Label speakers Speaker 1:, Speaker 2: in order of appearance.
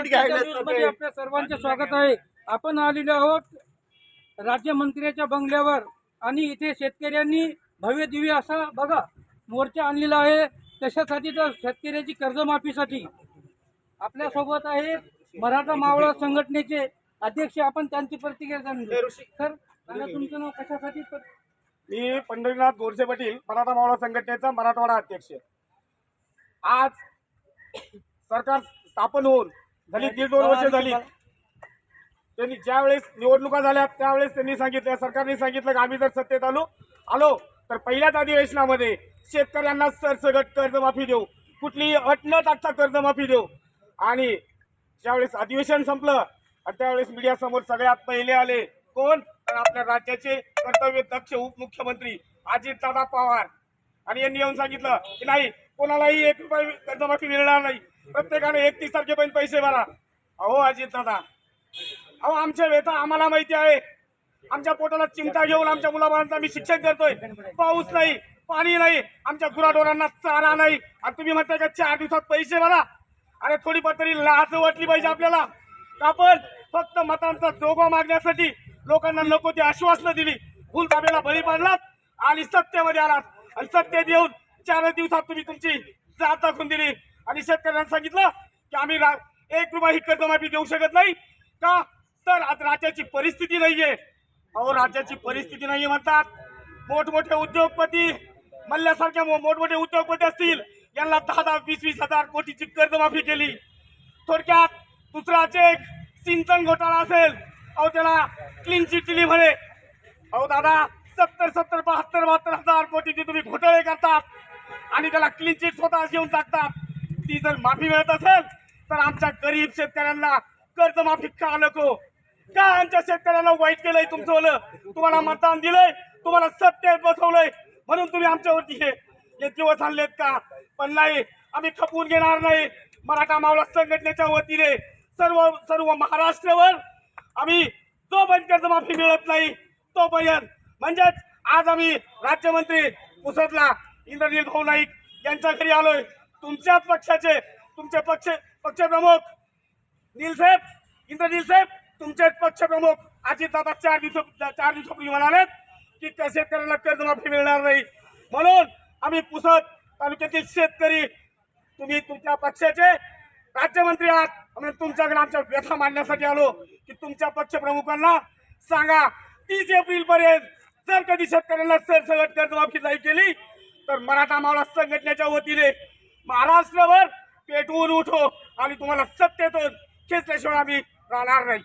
Speaker 1: घ्यायला
Speaker 2: मध्ये आपल्या सर्वांचे स्वागत आहे. आपण आलेलो आहोत राज्यमंत्र्याच्या बंगल्यावर आणि इथे शेतकऱ्यांनी भव्य दिव्य असा बघा मोर्चा आणलेला आहे. त्याच्यासाठी तर शेतकऱ्याची कर्जमाफीसाठी. आपल्यासोबत आहे मराठा मावळा संघटनेचे अध्यक्ष. आपण त्यांची प्रतिक्रिया जाणून. सर सांगा तुमचं नाव कशासाठी
Speaker 3: मी पंढरीनाथ गोरसे पाटील मराठा मावळा संघटनेचा मराठवाडा अध्यक्ष. आज सरकार स्थापन होऊन झाली दीड दोन वर्ष झाली. त्यांनी ज्या वेळेस निवडणुका झाल्या त्यावेळेस त्यांनी सांगितलं सरकारने सांगितलं की आम्ही जर सत्तेत आलो आलो तर पहिल्याच अधिवेशनामध्ये शेतकऱ्यांना सरसगट कर्जमाफी देऊ. कुठलीही अट न टाकता कर्जमाफी देऊ. आणि ज्यावेळेस अधिवेशन संपलं आणि त्यावेळेस मीडियासमोर सगळ्यात पहिले आले कोण? तर आपल्या राज्याचे कर्तव्य दक्ष उपमुख्यमंत्री अजितदादा पवार. आणि यांनी येऊन सांगितलं की नाही कोणालाही एक रुपये कर्जमाफी मिळणार नाही. प्रत्येकाने एकतीस तारखेपर्यंत पैसे भरा. अहो अजित दादा. अहो आमच्या वेता आम्हाला माहिती आहे. आमच्या पोटाला चिमटा घेऊन आमच्या मुलाबाळांचा मी शिक्षण करतोय पाऊस नाही पाणी नाही आमच्या गुराढोरांना चारा नाही. आणि तुम्ही म्हणताय का चार दिवसात पैसे भरा? अरे थोडीफार तरी लाच वाटली पाहिजे आपल्याला. का आपण फक्त मतांचा जोगा मागण्यासाठी लोकांना नको ती आश्वासनं दिली. भूल ताब्याला बळी पडलात आणि सत्तेमध्ये आलात. आणि सत्तेत येऊन चार दिवसात तुम्ही तुमची जात दाखवून दिली. आणि शेतकऱ्यांना सांगितलं की आम्ही रा- एक रुपयाही कर्जमाफी देऊ शकत नाही. का? तर आज राज्याची परिस्थिती नाहीये. अहो राज्याची परिस्थिती नाही म्हणतात. मोठमोठे उद्योगपती मल्ल्यासारख्या मोठमोठे उद्योगपती असतील. यांना दहा दहा वीस वीस हजार कोटीची कर्जमाफी केली. थोडक्यात दुसरा चेक सिंचन घोटाळा असेल. अहो त्याला क्लीन चिट दिली म्हणे. अहो दादा सत्तर सत्तर बहात्तर बहात्तर हजार कोटीचे तुम्ही घोटाळे करतात. आणि त्याला क्लीन चिट स्वतः घेऊन टाकतात. ती जर माफी मिळत असेल तर आमच्या गरीब शेतकऱ्यांना कर्जमाफी का नको? का आमच्या शेतकऱ्यांना वाईट केलंय तुमचं तुम्हाला मतदान दिलंय तुम्हाला सत्तेत बसवलंय. म्हणून तुम्ही आमच्यावरती हे हे दिवस आणलेत का? पण नाही आम्ही खपवून घेणार नाही. मराठा मावळा संघटनेच्या वतीने सर्व सर्व महाराष्ट्रावर आम्ही जोपर्यंत कर्जमाफी मिळत नाही तोपर्यंत म्हणजेच आज आम्ही राज्यमंत्री पुसदला इंद्रनील भाऊ नाईक यांच्या घरी आलोय. तुमच्याच पक्षाचे तुमचे पक्ष पक्षप्रमुख नीलसाहेब इंद्रनील साहेब तुमचे पक्षप्रमुख अजितदादा चार दिवस चार दिवसापूर्वी म्हणाले की त्या शेतकऱ्यांना कर्जमाफी मिळणार नाही. म्हणून आम्ही पुसद तालुक्यातील शेतकरी तुम्ही तुमच्या पक्षाचे राज्यमंत्री आहात. आम्ही तुमच्याकडे आमच्या व्यथा मांडण्यासाठी आलो की तुमच्या पक्षप्रमुखांना सांगा. तीस एप्रिल पर्यंत जर कधी शेतकऱ्यांना सरसगट कर्जमाफी नाही केली तर मराठा मावळा संघटनेच्या वतीने महाराष्ट्रावर पेटवून उठो आणि तुम्हाला सत्तेतून खेचल्याशिवाय आम्ही राहणार नाही.